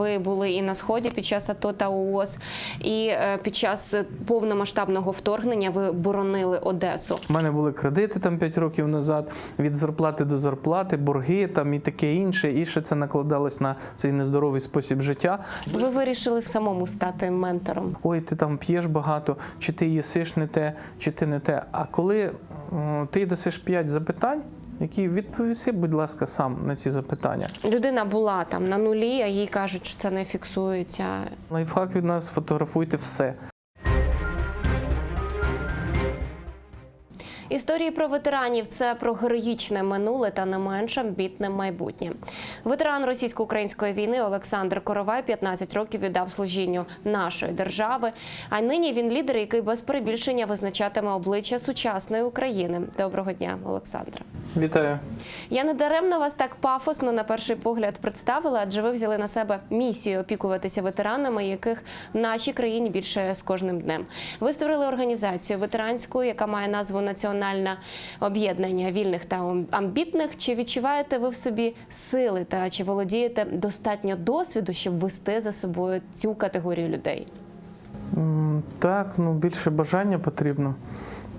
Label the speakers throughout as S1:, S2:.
S1: Ви були і на сході під час АТО та ООС, і е, під час повномасштабного вторгнення ви боронили Одесу.
S2: У мене були кредити там 5 років назад, від зарплати до зарплати, борги там і таке інше. І ще це накладалось на цей нездоровий спосіб життя.
S1: Ви вирішили самому стати ментором.
S2: Ой, ти там п'єш багато, чи ти їсиш не те, чи ти не те. А коли ти дасиш 5 запитань, які відповісти, будь ласка, сам на ці запитання.
S1: Людина була там на нулі, а їй кажуть, що це не фіксується.
S2: Лайфхак від нас фотографуйте все.
S1: Історії про ветеранів це про героїчне минуле та не менш амбітне майбутнє. Ветеран російсько-української війни Олександр Коровай 15 років віддав служінню нашої держави. А нині він лідер, який без перебільшення визначатиме обличчя сучасної України. Доброго дня, Олександре.
S2: Вітаю.
S1: Я не даремно вас так пафосно на перший погляд представила, адже ви взяли на себе місію опікуватися ветеранами, яких в нашій країні більше з кожним днем. Ви створили організацію ветеранську, яка має назву Національне об'єднання вільних та амбітних. Чи відчуваєте ви в собі сили та чи володієте достатньо досвіду, щоб вести за собою цю категорію людей?
S2: Так, ну більше бажання потрібно.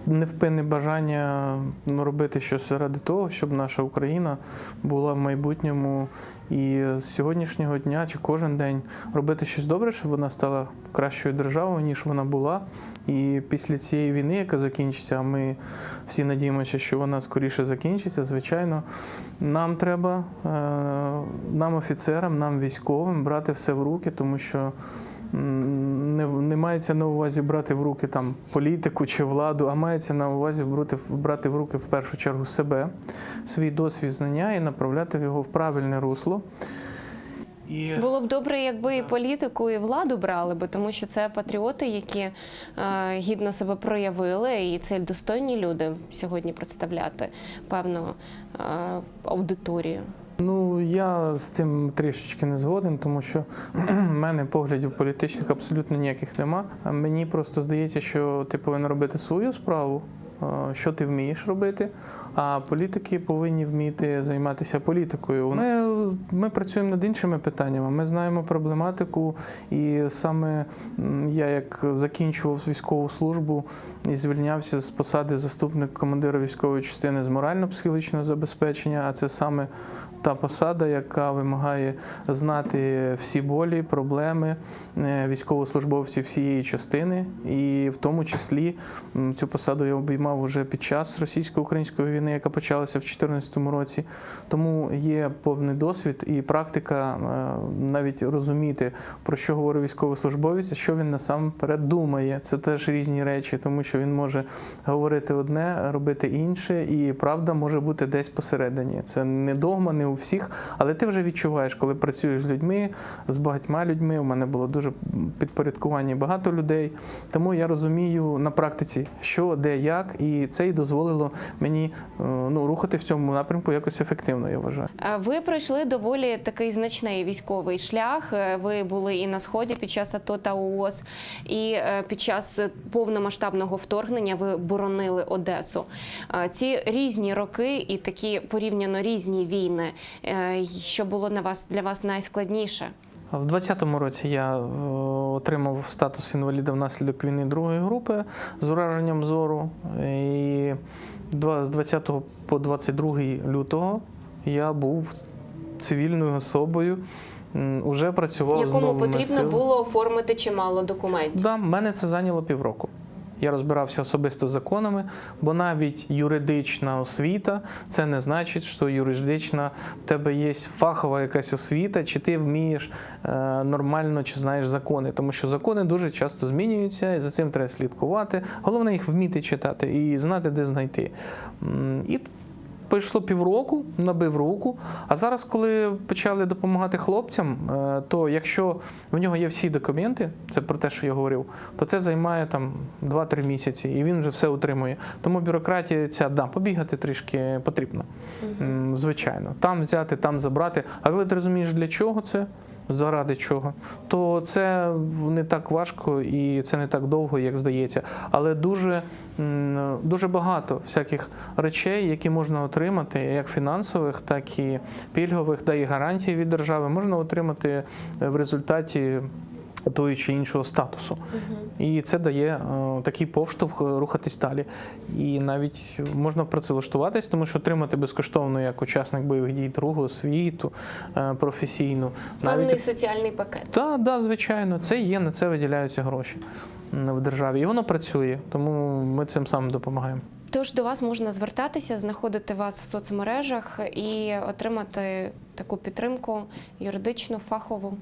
S2: Невпинне бажання ну, робити щось заради того, щоб наша Україна була в майбутньому і з сьогоднішнього дня чи кожен день робити щось добре, щоб вона стала кращою державою, ніж вона була. І після цієї війни, яка закінчиться, ми всі надіємося, що вона скоріше закінчиться. Звичайно, нам треба, е, нам, офіцерам, нам військовим, брати все в руки, тому що. Не, не мається на увазі брати в руки там політику чи владу, а мається на увазі брати, брати в руки в першу чергу себе, свій досвід знання і направляти його в правильне русло. І
S1: Було б добре, якби і політику, і владу брали би, тому що це патріоти, які е, гідно себе проявили, і це достойні люди сьогодні представляти певну е, аудиторію.
S2: Ну, я з цим трішечки не згоден, тому що в мене поглядів політичних абсолютно ніяких нема. Мені просто здається, що ти повинен робити свою справу, що ти вмієш робити, а політики повинні вміти займатися політикою. Ми, ми працюємо над іншими питаннями. Ми знаємо проблематику, і саме я як закінчував військову службу і звільнявся з посади заступник командира військової частини з морально-психологічного забезпечення, а це саме та посада, яка вимагає знати всі болі, проблеми е, військовослужбовців всієї частини, і в тому числі цю посаду я обіймав уже під час російсько-української війни, яка почалася в 2014 році. Тому є повний досвід і практика е, навіть розуміти, про що говорить військовослужбовець, що він насамперед думає. Це теж різні речі, тому що він може говорити одне, робити інше, і правда може бути десь посередині. Це не догма, не у всіх, але ти вже відчуваєш, коли працюєш з людьми, з багатьма людьми. У мене було дуже підпорядкування багато людей. Тому я розумію на практиці, що, де, як, і це і дозволило мені ну, рухати в цьому напрямку якось ефективно, я вважаю.
S1: Е, Ви пройшли доволі такий значний військовий шлях. Е, Ви були і на сході під час АТО та ООС, і е, під час повномасштабного вторгнення ви боронили Одесу. Е, Ці різні роки і такі порівняно різні війни. Е, Що було на вас для вас найскладніше?
S2: В 2020 році я е, отримав статус інваліда внаслідок війни другої групи з ураженням зору. І два- з 20 по 22 лютого я був цивільною особою, уже працював з
S1: Якому
S2: новими
S1: потрібно
S2: силами.
S1: було оформити чимало документів?
S2: Да, мене це зайняло півроку. Я розбирався особисто з законами, бо навіть юридична освіта це не значить, що юридична в тебе є фахова якась освіта, чи ти вмієш е, нормально чи знаєш закони. Тому що закони дуже часто змінюються, і за цим треба слідкувати. Головне їх вміти читати і знати, де знайти. І Пройшло півроку, набив руку. А зараз, коли почали допомагати хлопцям, е, то якщо в нього є всі документи, це про те, що я говорив, то це займає там 2-3 місяці, і він вже все отримує. Тому бюрократія ця да, побігати трішки потрібно. Звичайно, там взяти, там забрати. А коли ти розумієш, для чого це, заради чого, то це не так важко і це не так довго, як здається. Але дуже, дуже багато всяких речей, які можна отримати, як фінансових, так і пільгових, да і гарантій від держави, можна отримати в результаті того чи іншого статусу. І це дає е, такий повштовх е, рухатись далі. І навіть можна працевлаштуватись, тому що отримати безкоштовно як учасник бойових дій другу освіту е, професійну.
S1: Певний соціальний пакет.
S2: Так, да, звичайно, це є, на це виділяються гроші в державі. І воно працює, тому ми цим самим допомагаємо.
S1: Тож до вас можна звертатися, знаходити вас в соцмережах і отримати таку підтримку юридичну, фахову.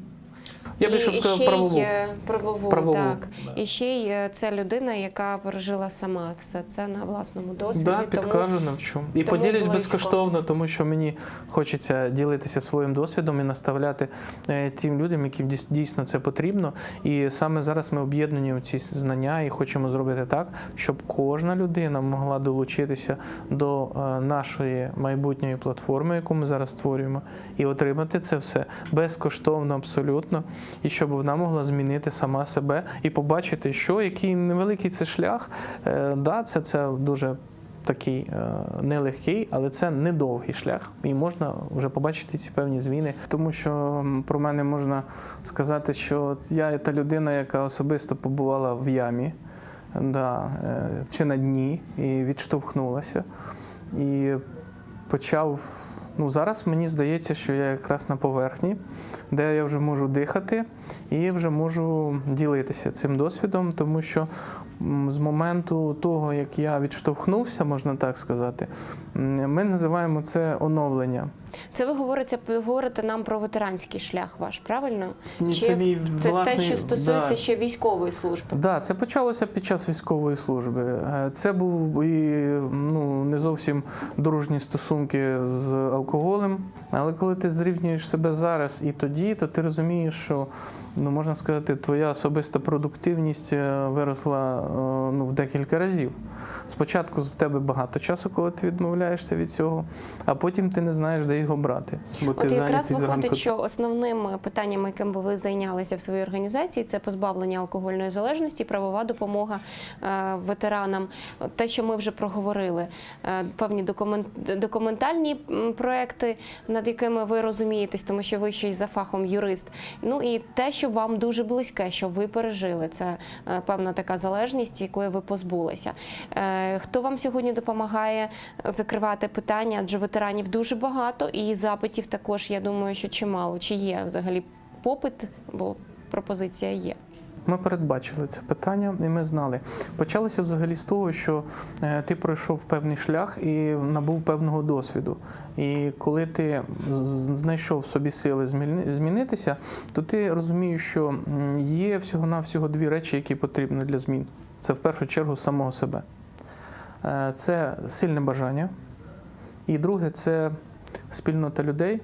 S2: Я більше б сказав
S1: ще й,
S2: правову.
S1: правову,
S2: Правову,
S1: так.
S2: да.
S1: І ще й це людина, яка пережила сама все це на власному досвіді.
S2: Да,
S1: тому
S2: підкажу, навчу. І
S1: тому
S2: поділюсь
S1: близько.
S2: безкоштовно, тому що мені хочеться ділитися своїм досвідом і наставляти е, тим людям, яким дійс- дійсно це потрібно. І саме зараз ми об'єднані у ці знання і хочемо зробити так, щоб кожна людина могла долучитися до е, нашої майбутньої платформи, яку ми зараз створюємо, і отримати це все безкоштовно, абсолютно, і щоб вона могла змінити сама себе і побачити, що який невеликий це шлях. Е, Да, це, це дуже такий е, нелегкий, але це недовгий шлях, і можна вже побачити ці певні зміни. Тому що про мене можна сказати, що я та людина, яка особисто побувала в ямі, да, е, чи на дні, і відштовхнулася. І почав. Ну, зараз мені здається, що я якраз на поверхні, де я вже можу дихати і вже можу ділитися цим досвідом, тому що з моменту того, як я відштовхнувся, можна так сказати, ми називаємо це оновлення.
S1: Це ви говорите, говорите нам про ветеранський шлях ваш, правильно?
S2: Це
S1: Чи
S2: мій
S1: це
S2: власний-
S1: те, що стосується
S2: да.
S1: ще військової служби?
S2: Да, це почалося під час військової служби. Е, Це був і ну, не зовсім дружні стосунки з алкоголем. Але коли ти зрівнюєш себе зараз і тоді, то ти розумієш, що ну, можна сказати, твоя особиста продуктивність е, виросла ну, в декілька разів. Спочатку в тебе багато часу, коли ти відмовляєшся від цього, а потім ти не знаєш, де його брати. Бо ти
S1: От якраз виходить,
S2: зранку.
S1: що основним питанням, яким би ви зайнялися в своїй організації, це позбавлення алкогольної залежності, правова допомога е, ветеранам. Те, що ми вже проговорили, Е, певні документ, документальні проекти, над якими ви розумієтесь, тому що ви ще й за фахом юрист. Ну і те, що вам дуже близьке, що ви пережили, це е, певна така залежність, якої ви позбулися. Е, Хто вам сьогодні допомагає закривати питання? Адже ветеранів дуже багато, і запитів також, я думаю, що чимало. Чи є взагалі попит, бо пропозиція є.
S2: Ми передбачили це питання, і ми знали. Почалося взагалі з того, що е, ти пройшов певний шлях і набув певного досвіду. І коли ти знайшов собі сили зміни- змінитися, то ти розумієш, що є всього-навсього дві речі, які потрібні для змін. Це в першу чергу самого себе. Е, Це сильне бажання. І друге це спільнота людей,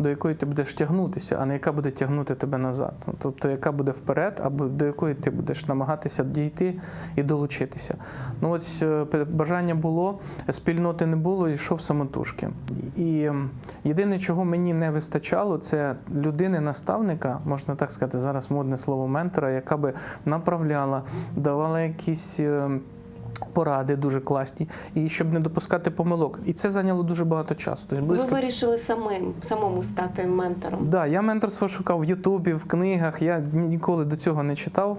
S2: до якої ти будеш тягнутися, а не яка буде тягнути тебе назад. Ну, Тобто, яка буде вперед, або до якої ти будеш намагатися дійти і долучитися. Ну ось е, бажання було, спільноти не було, йшов самотужки. І єдине, чого мені не вистачало, це людини-наставника, можна так сказати, зараз модне слово ментора, яка би направляла, давала якісь. Поради дуже класні, і щоб не допускати помилок. І це зайняло дуже багато часу. Тобто близько
S1: Ви вирішили самим самому стати ментором.
S2: Да, я менторство шукав в Ютубі, в книгах. Я ніколи до цього не читав.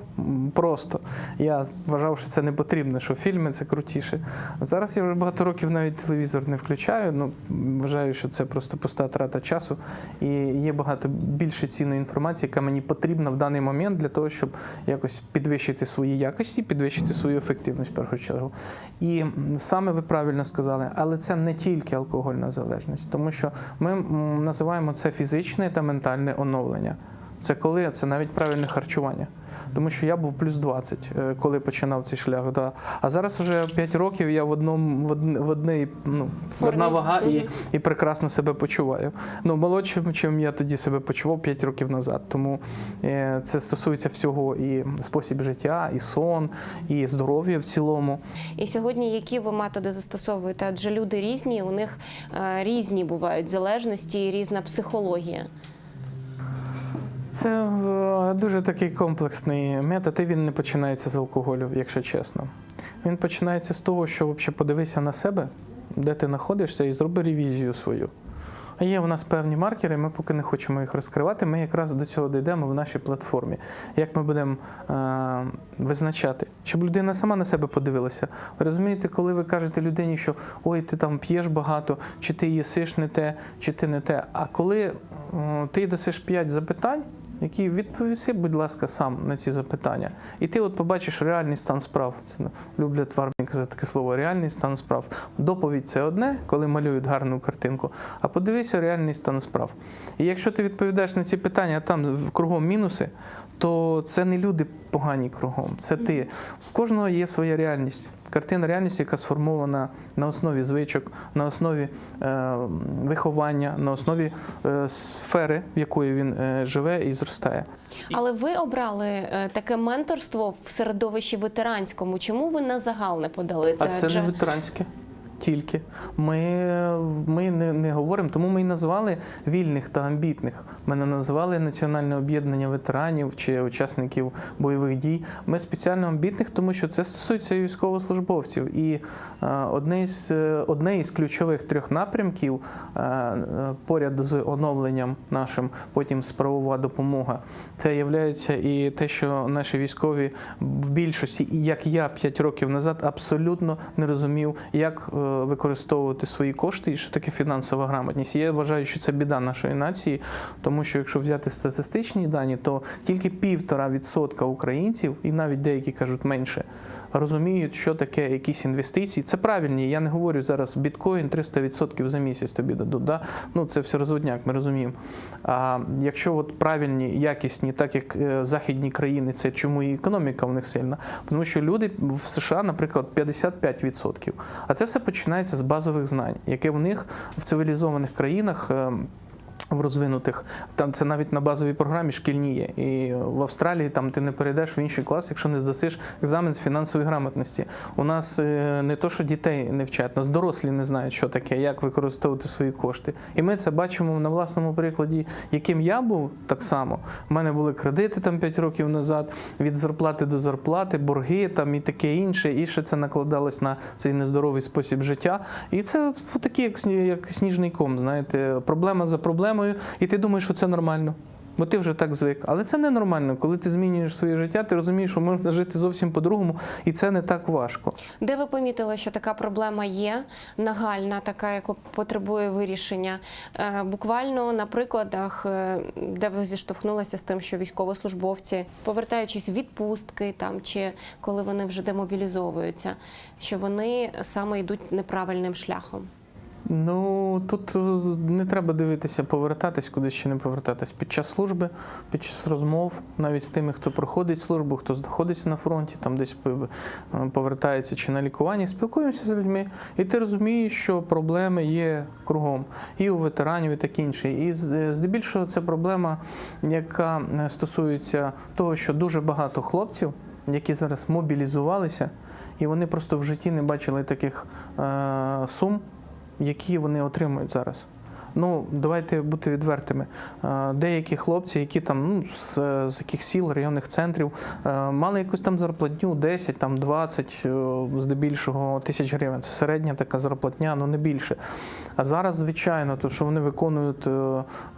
S2: Просто я вважав, що це не потрібно, що фільми це крутіше. Зараз я вже багато років навіть телевізор не включаю. Ну вважаю, що це просто пуста трата часу. І є багато більше цінної інформації, яка мені потрібна в даний момент для того, щоб якось підвищити свої якості, підвищити свою ефективність першу чергу. І саме ви правильно сказали, але це не тільки алкогольна залежність, тому що ми називаємо це фізичне та ментальне оновлення. Це коли це навіть правильне харчування. Тому що я був плюс 20, е, коли починав цей шлях. Да. А зараз вже 5 років я в одному в одн- в одній ну, одна вага і, і прекрасно себе почуваю. Ну, молодшим, чим я тоді себе почував 5 років назад. Тому е, це стосується всього і спосіб життя, і сон, і здоров'я в цілому.
S1: І сьогодні які ви методи застосовуєте? Адже люди різні, у них е, різні бувають залежності і різна психологія.
S2: Це е, дуже такий комплексний метод, і він не починається з алкоголю, якщо чесно. Він починається з того, що взагалі подивися на себе, де ти знаходишся, і зроби ревізію свою. А Є у нас певні маркери, ми поки не хочемо їх розкривати. Ми якраз до цього дійдемо в нашій платформі. Як ми будемо е, визначати, щоб людина сама на себе подивилася. Ви розумієте, коли ви кажете людині, що ой, ти там п'єш багато, чи ти їсиш не те, чи ти не те. А коли е, ти дасиш 5 запитань, які відповіси, будь ласка, сам на ці запитання. І ти от побачиш реальний стан справ. Це люблять в казати таке слово реальний стан справ. Доповідь це одне, коли малюють гарну картинку. А подивися реальний стан справ. І якщо ти відповідаєш на ці питання, а там кругом мінуси, то це не люди погані кругом, це ти. В кожного є своя реальність. Картина реальності, яка сформована на основі звичок, на основі е, виховання, на основі е, сфери, в якої він е, живе і зростає.
S1: Але ви обрали е, таке менторство в середовищі ветеранському. Чому ви на загал не подали це?
S2: А це
S1: Адже-
S2: не ветеранське. Тільки ми, ми не, не говоримо, тому ми і назвали вільних та амбітних. Ми не назвали Національне об'єднання ветеранів чи учасників бойових дій. Ми спеціально амбітних, тому що це стосується військовослужбовців. І е, одне із, е, одне із ключових трьох напрямків е, поряд з оновленням нашим, потім справова допомога. Це є і те, що наші військові в більшості, і як я 5 років назад, абсолютно не розумів, як використовувати свої кошти і що таке фінансова грамотність. Я вважаю, що це біда нашої нації, тому що якщо взяти статистичні дані, то тільки півтора відсотка українців, і навіть деякі кажуть менше. Розуміють, що таке якісь інвестиції. Це правильні. Я не говорю зараз біткоін 300% за місяць тобі дадуть. Да? Ну це все розводняк, ми розуміємо. А якщо от правильні, якісні, так як е, західні країни, це чому і економіка в них сильна, тому що люди в США, наприклад, 55%. А це все починається з базових знань, яке в них в цивілізованих країнах. В розвинутих там це навіть на базовій програмі шкільні є. І в Австралії там ти не перейдеш в інший клас, якщо не здасиш екзамен з фінансової грамотності. У нас е, не то, що дітей не вчать, нас дорослі не знають, що таке, як використовувати свої кошти. І ми це бачимо на власному прикладі, яким я був так само. У мене були кредити там 5 років назад, від зарплати до зарплати, борги там і таке інше. І ще це накладалось на цей нездоровий спосіб життя. І це такі, як сніжний ком, знаєте, проблема за проблемою, і ти думаєш, що це нормально. Бо ти вже так звик. Але це ненормально. Коли ти змінюєш своє життя, ти розумієш, що можна жити зовсім по-другому, і це не так важко.
S1: Де ви помітили, що така проблема є нагальна, така, яка потребує вирішення? Е, Буквально на прикладах, е, де ви зіштовхнулися з тим, що військовослужбовці, повертаючись в відпустки там чи коли вони вже демобілізовуються, що вони саме йдуть неправильним шляхом.
S2: Ну тут е, не треба дивитися, повертатись кудись чи не повертатись. Під час служби, під час розмов, навіть з тими, хто проходить службу, хто знаходиться на фронті, там десь е, повертається чи на лікування, спілкуємося з людьми, і ти розумієш, що проблеми є кругом і у ветеранів, і так інше. І е, здебільшого це проблема, яка стосується того, що дуже багато хлопців, які зараз мобілізувалися, і вони просто в житті не бачили таких е, сум які вони отримують зараз. Ну, давайте бути відвертими. Е, Деякі хлопці, які там ну, з, з яких сіл, районних центрів, е, мали якусь там зарплатню 10, там 20, е, здебільшого тисяч гривень. Це середня така зарплатня, ну не більше. А зараз, звичайно, то що вони виконують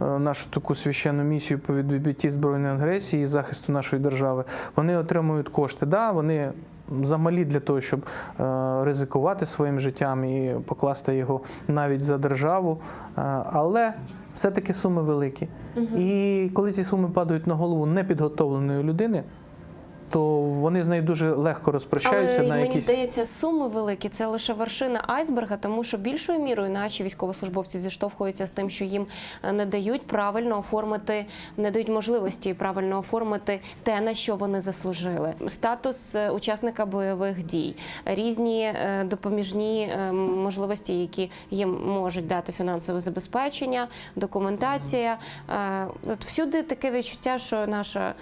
S2: нашу таку священну місію по відбитті збройної агресії і захисту нашої держави, вони отримують кошти. Да, вони замалі для того, щоб е, ризикувати своїм життям і покласти його навіть за державу. Е, але все-таки суми великі. І коли ці суми падають на голову непідготовленої людини, то вони з нею дуже легко розпрощаються
S1: Але
S2: на
S1: мені
S2: якісь.
S1: здається, суми великі це лише вершина айсберга, тому що більшою мірою наші військовослужбовці зіштовхуються з тим, що їм е, не дають правильно оформити, не дають можливості правильно оформити те, на що вони заслужили. Статус е, учасника бойових дій, різні е, допоміжні можливості, які їм можуть дати фінансове забезпечення, документація. От всюди таке відчуття, що наша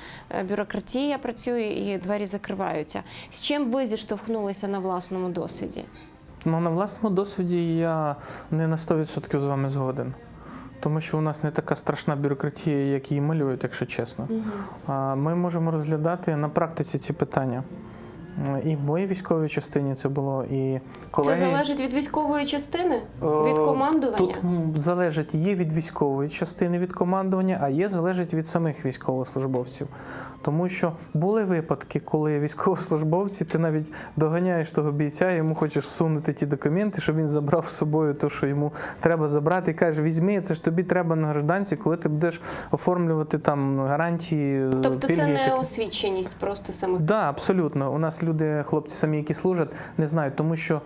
S1: бюрократія працює і двері закриваються. З чим ви зіштовхнулися на власному досвіді?
S2: Ну, на власному досвіді я не на 100% з вами згоден. Тому що у нас не така страшна бюрократія, як її малюють, якщо чесно. Ми можемо розглядати на практиці ці питання. І в моїй військовій частині це було, і колеги.
S1: Це залежить від військової частини,
S2: Е,
S1: від командування.
S2: Тут залежить є від військової частини від командування, а є залежить від самих військовослужбовців. Тому що були випадки, коли військовослужбовці, ти навіть доганяєш того бійця, йому хочеш всунути ті документи, щоб він забрав з собою те, що йому треба забрати, і каже, візьми, це ж тобі треба на гражданці, коли ти будеш оформлювати там гарантії.
S1: Тобто
S2: пільги
S1: це не
S2: таке.
S1: освіченість просто самих.
S2: Так, да, абсолютно. У нас люди, хлопці самі, які служать, не знають, тому що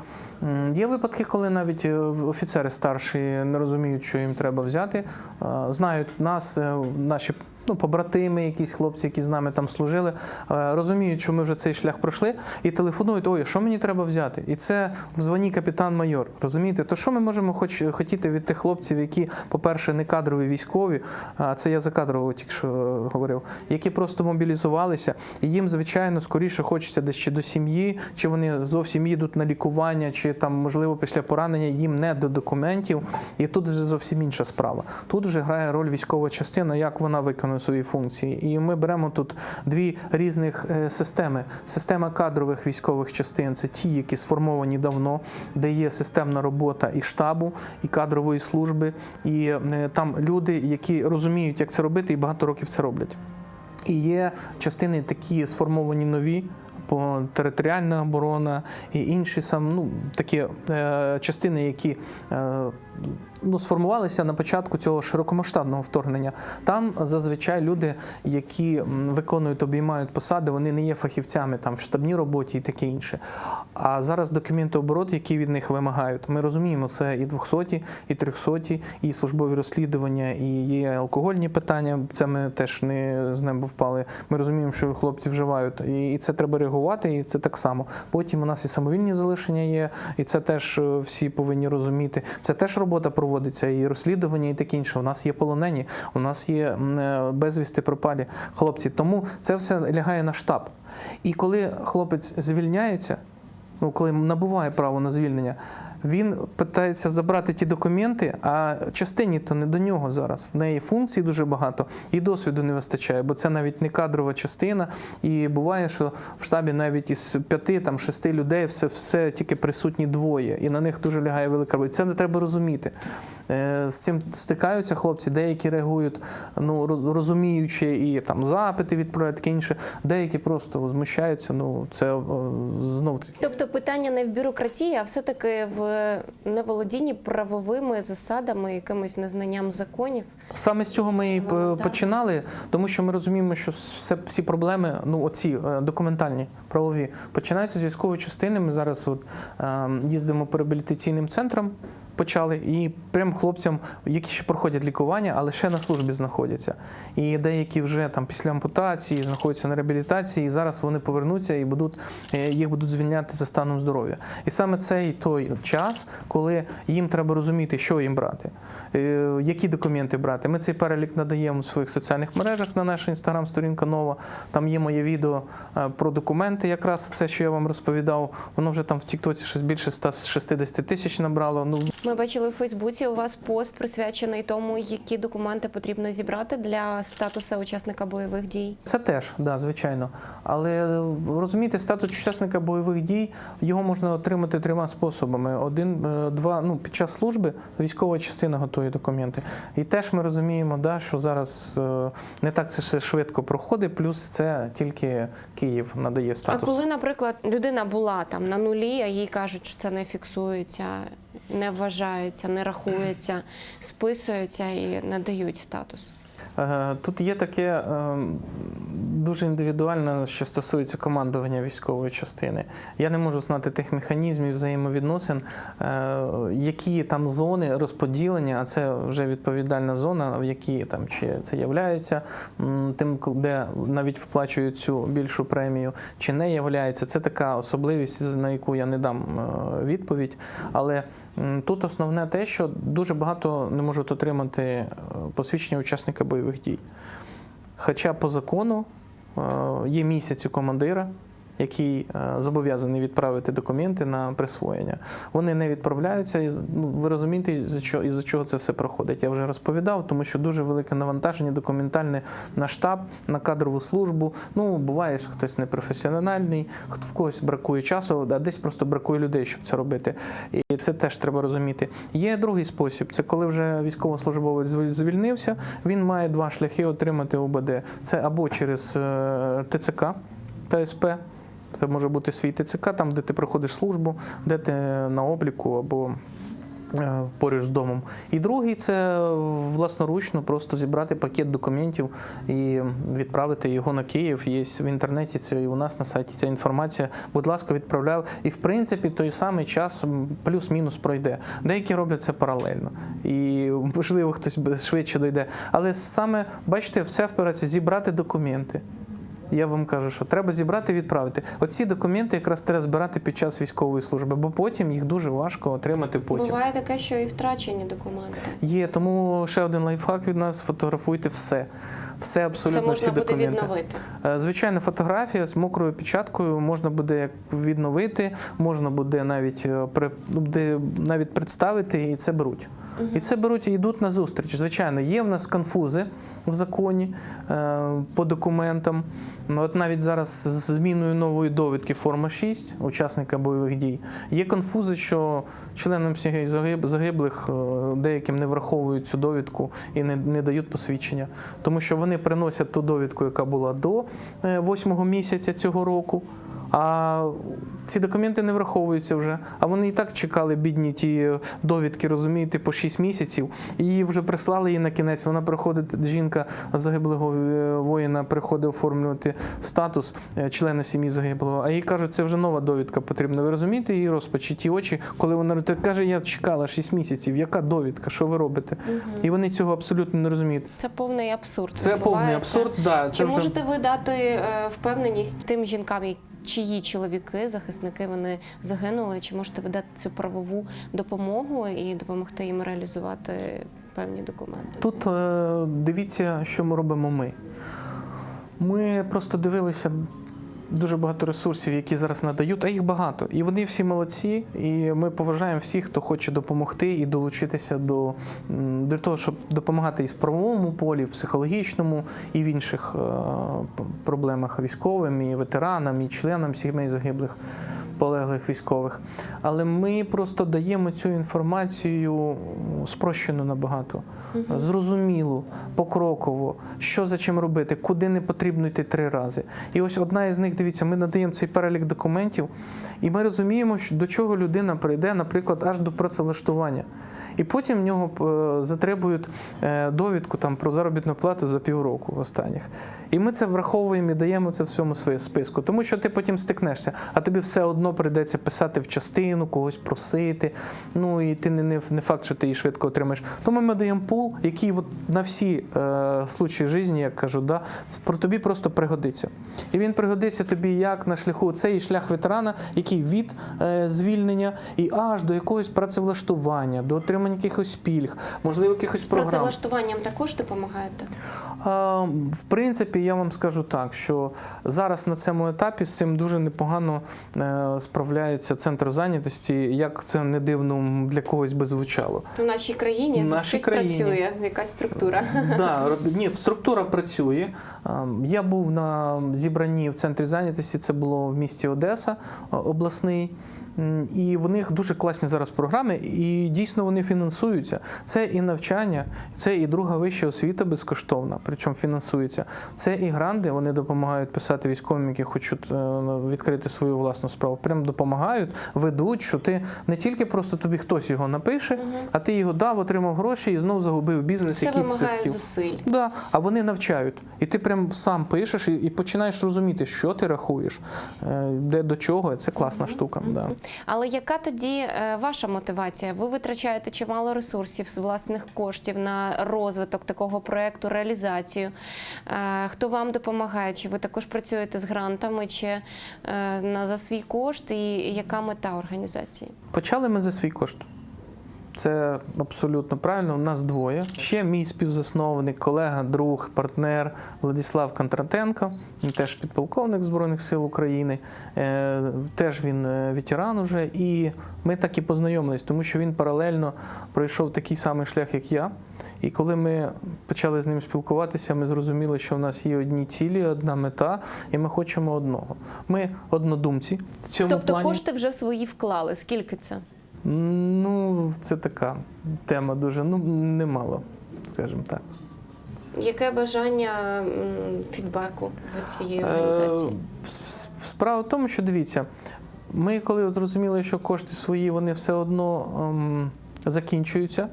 S2: є випадки, коли навіть е, офіцери старші не розуміють, що їм треба взяти. Е, Знають нас, е, наші. Ну, побратими, якісь хлопці, які з нами там служили, е, розуміють, що ми вже цей шлях пройшли, і телефонують: ой, що мені треба взяти? І це в званні капітан-майор. Розумієте, то що ми можемо хоч хотіти від тих хлопців, які, по-перше, не кадрові військові, а це я за кадрового тільки що е, говорив, які просто мобілізувалися, і їм, звичайно, скоріше хочеться десь чи до сім'ї, чи вони зовсім їдуть на лікування, чи там, можливо, після поранення їм не до документів. І тут вже зовсім інша справа. Тут вже грає роль військова частина, як вона виконує свої функції. І ми беремо тут дві різних е, системи: система кадрових військових частин це ті, які сформовані давно, де є системна робота і штабу, і кадрової служби, і е, там люди, які розуміють, як це робити, і багато років це роблять. І є частини такі сформовані нові. По територіальна оборона і інші сам ну такі е, частини, які е, ну, сформувалися на початку цього широкомасштабного вторгнення. Там зазвичай люди, які виконують, обіймають посади, вони не є фахівцями там в штабній роботі і таке інше. А зараз документооборот, які від них вимагають, ми розуміємо, це і 200, і 300, і службові розслідування, і є алкогольні питання. Це ми теж не з неба впали. Ми розуміємо, що хлопці вживають, і це треба реагувати, і це так само. Потім у нас і самовільні залишення є, і це теж е, всі повинні розуміти. Це теж робота проводиться, і розслідування, і таке інше. У нас є полонені, у нас є е, безвісти пропалі хлопці. Тому це все лягає на штаб. І коли хлопець звільняється, ну коли набуває право на звільнення, він питається забрати ті документи, а частині то не до нього зараз. В неї функцій дуже багато і досвіду не вистачає, бо це навіть не кадрова частина. І буває, що в штабі навіть із п'яти там шести людей все, все тільки присутні двоє, і на них дуже лягає велика робота. Це не треба розуміти. Е, З цим стикаються хлопці, деякі реагують ну, розуміючи і там запити відправляють, таке інше. Деякі просто возмущаються. Ну це знов таки.
S1: Тобто питання не в бюрократії, а все-таки в неволодінні правовими засадами, якимось незнанням законів.
S2: Саме з цього ми і
S1: Ну, починали,
S2: починали, тому що ми розуміємо, що все, всі проблеми, ну оці е, документальні, правові, починаються з військової частини. Ми зараз от, е, їздимо по реабілітаційним центрам. Почали і прям хлопцям, які ще проходять лікування, але ще на службі знаходяться. І деякі вже там після ампутації знаходяться на реабілітації, і зараз вони повернуться і будуть е, їх будуть звільняти за станом здоров'я. І саме цей той час, коли їм треба розуміти, що їм брати, які документи брати. Ми цей перелік надаємо у своїх соціальних мережах на наша інстаграм-сторінка нова. Там є моє відео е, про документи, якраз це, що я вам розповідав. Воно вже там в Тіктоці щось більше 160 тисяч набрало. Ну
S1: Ми бачили у Фейсбуці у вас пост присвячений тому, які документи потрібно зібрати для статусу учасника бойових дій.
S2: Це теж, да, звичайно. Але е, розумієте, статус учасника бойових дій його можна отримати трьома способами. Один, е, два, ну під час служби військова частина готує документи. І теж ми розуміємо, да, що зараз е, не так це все швидко проходить. Плюс це тільки Київ надає
S1: А коли, наприклад, людина була там на нулі, а їй кажуть, що це не фіксується, не вважається, не рахується, списується і надають статус.
S2: Е, Тут є таке е, дуже індивідуальне, що стосується командування військової частини. Я не можу знати тих механізмів взаємовідносин, е, які там зони розподілення, а це вже відповідальна зона, в якій там чи це являється тим, де навіть вплачують цю більшу премію, чи не являється. Це така особливість, на яку я не дам відповідь. Але тут основне те, що дуже багато не можуть отримати посвідчення учасника бойових дій. Хоча по закону е, є місяць у командира, який е, зобов'язаний відправити документи на присвоєння. Вони не відправляються, і ну, ви розумієте, із-за чого, із-за чого це все проходить. Я вже розповідав, тому що дуже велике навантаження документальне на штаб, на кадрову службу. Ну, буває, що хтось непрофесіональний, в когось бракує часу, а десь просто бракує людей, щоб це робити. І це теж треба розуміти. Є другий спосіб: це коли вже військовослужбовець звіль- звільнився, він має два шляхи отримати УБД. Це або через е, ТЦК та СП. Це може бути свій ТЦК, там, де ти проходиш службу, де ти на обліку або е, поруч з домом. І другий це власноручно просто зібрати пакет документів і відправити його на Київ. Є в інтернеті це і у нас на сайті ця інформація. Будь ласка, відправляв. І в принципі той самий час плюс-мінус пройде. Деякі роблять це паралельно. І можливо хтось швидше дойде. Але саме бачите, все впирається зібрати документи. Я вам кажу, що треба зібрати і відправити. Оці документи якраз треба збирати під час військової служби, бо потім їх дуже важко отримати потім.
S1: Буває таке, що і втрачені документи.
S2: Є, тому ще один лайфхак від нас: фотографуйте все. Все абсолютно
S1: Це можна
S2: всі
S1: буде
S2: документи.
S1: відновити.
S2: Е, Звичайно, фотографія з мокрою печаткою можна буде відновити, можна буде навіть е, ну, навіть представити, і це беруть. І це беруть і йдуть на зустріч. Звичайно, є в нас конфузи в законі е, по документам. Ну, От навіть зараз з зміною нової довідки форма 6 учасника бойових дій. Є конфузи, що членам сім'ї загиблих деяким не враховують цю довідку і не, не дають посвідчення, тому що вони приносять ту довідку, яка була до е, восьмого місяця цього року. А ці документи не враховуються вже. А вони і так чекали бідні ті довідки, розумієте, по 6 місяців. Її вже прислали їй на кінець. Вона приходить, жінка загиблого е, воїна приходить оформлювати статус е, члена сім'ї загиблого. А їй кажуть, це вже нова довідка потрібна. Ви розумієте її розпачі, ті очі, коли вона так каже, я чекала 6 місяців. Яка довідка? Що ви робите? І вони цього абсолютно не розуміють.
S1: Це повний абсурд.
S2: Це повний абсурд. Да, це
S1: Чи
S2: вже...
S1: можете ви дати е, впевненість тим жінкам, які- чиї чоловіки, захисники вони загинули? Чи можете ви дати цю правову допомогу і допомогти їм реалізувати певні документи?
S2: Тут е, дивіться, що ми робимо ми. Ми просто дивилися дуже багато ресурсів, які зараз надають, а їх багато. І вони всі молодці. І ми поважаємо всіх, хто хоче допомогти і долучитися до, до того, щоб допомагати і в правовому полі, в психологічному, і в інших е, проблемах військовим, і ветеранам, і членам сімей загиблих. Полеглих військових, але ми просто даємо цю інформацію спрощено набагато, зрозуміло, покроково, що за чим робити, куди не потрібно йти три рази. І ось одна із них, дивіться, ми надаємо цей перелік документів, і ми розуміємо, що до чого людина прийде, наприклад, аж до працевлаштування. І потім в нього е, затребують е, довідку там про заробітну плату за півроку в останніх. І ми це враховуємо і даємо це всьому своєму списку. Тому що ти потім стикнешся, а тобі все одно прийдеться писати в частину, когось просити. Ну і ти не, не, не факт, що ти її швидко отримаєш. Тому ми даємо пул, який от на всі е, случаї житті, як кажу, да, про тобі просто пригодиться. І він пригодиться тобі як на шляху цей шлях ветерана, який від е, звільнення і аж до якогось працевлаштування, до отримання якихось пільг, можливо, якихось
S1: З
S2: програм.
S1: працевлаштуванням також допомагаєте?
S2: В принципі, я вам скажу так, що зараз на цьому етапі з цим дуже непогано е, справляється центр зайнятості, як це не дивно для когось би звучало.
S1: У нашій країні
S2: В нашій
S1: щось
S2: країні.
S1: працює, якась структура.
S2: Да, ні, структура працює. Я був на зібранні в центрі зайнятості, це було в місті Одеса, обласний. І в них дуже класні зараз програми, і дійсно вони фінансуються. Це і навчання, це і друга вища освіта безкоштовна, причому фінансується. Це і гранди, вони допомагають писати військовим, які хочуть е, відкрити свою власну справу. Прям допомагають, ведуть, що ти не тільки просто тобі хтось його напише, а ти його дав, отримав гроші і знов загубив бізнес,
S1: Це
S2: який ти
S1: вимагає
S2: захотів.
S1: зусиль.
S2: Да, а вони навчають. І ти прям сам пишеш і, і починаєш розуміти, що ти рахуєш, е, де до чого. Це класна штука. Да.
S1: Але яка тоді е, ваша мотивація? Ви витрачаєте чимало ресурсів з власних коштів на розвиток такого проекту, реалізацію. Е, Хто вам допомагає? Чи ви також працюєте з грантами, чи е, на за свій кошт? І яка мета організації?
S2: Почали ми за свій кошт. Це абсолютно правильно. У нас двоє. Ще мій співзасновник, колега, друг, партнер Владислав Контратенко. Він теж підполковник Збройних сил України. Е, Теж він е, ветеран уже. І ми так і познайомились, тому що він паралельно пройшов такий самий шлях, як я. І коли ми почали з ним спілкуватися, ми зрозуміли, що в нас є одні цілі, одна мета, і ми хочемо одного. Ми однодумці в цьому
S1: Тобто
S2: плані.
S1: кошти вже свої вклали. Скільки це?
S2: Ну, це така тема дуже ну немало, скажімо так.
S1: Яке бажання фідбеку від цієї організації?
S2: Е, Справа в тому, що дивіться, ми коли зрозуміли, що кошти свої вони все одно ем, закінчуються,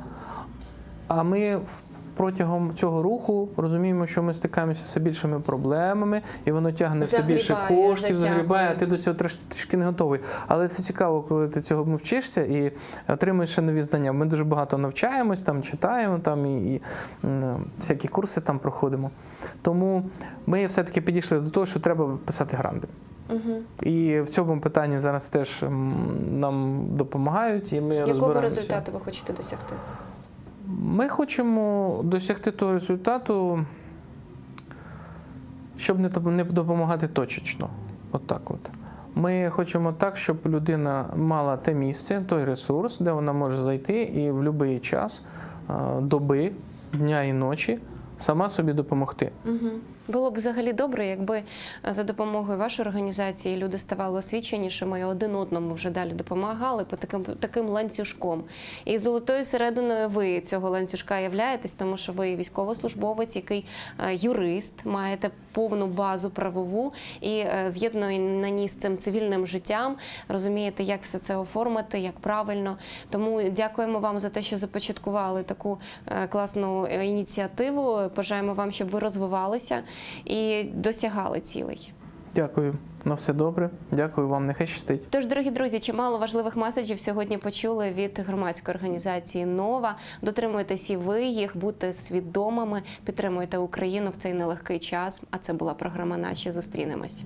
S2: а ми в- протягом цього руху розуміємо, що ми стикаємося з все більшими проблемами, і воно тягне все більше коштів, загрібає, а ти до цього трішки не готовий. Але це цікаво, коли ти цього вчишся і отримуєш ще нові знання. Ми дуже багато навчаємось, там читаємо, там і, і всякі курси там проходимо. Тому ми все-таки підійшли до того, що треба писати гранти.
S1: Угу.
S2: І в цьому питанні зараз теж нам допомагають, і ми
S1: Якого результату ви хочете досягти?
S2: Ми хочемо досягти того результату, щоб не допомагати точечно. От так от. Ми хочемо так, щоб людина мала те місце, той ресурс, де вона може зайти і в будь-який час доби, дня і ночі сама собі допомогти.
S1: Угу. Було б взагалі добре, якби е, за допомогою вашої організації люди ставали освіченішими і один одному вже далі допомагали по таким таким ланцюжком. І золотою серединою ви цього ланцюжка являєтесь, тому що ви військовослужбовець, який е, юрист, маєте повну базу правову і е, з'єднані з цим цивільним життям, розумієте, як все це оформити, як правильно. Тому дякуємо вам за те, що започаткували таку класну ініціативу. Бажаємо вам, щоб ви розвивалися і досягали цілей.
S2: Дякую. На все добре. Дякую вам. Нехай щастить.
S1: Тож, дорогі друзі, чимало важливих меседжів сьогодні почули від громадської організації Нова. Дотримуйтесь і ви їх, будьте свідомими, підтримуйте Україну в цей нелегкий час. А це була програма Наші зустрінемось.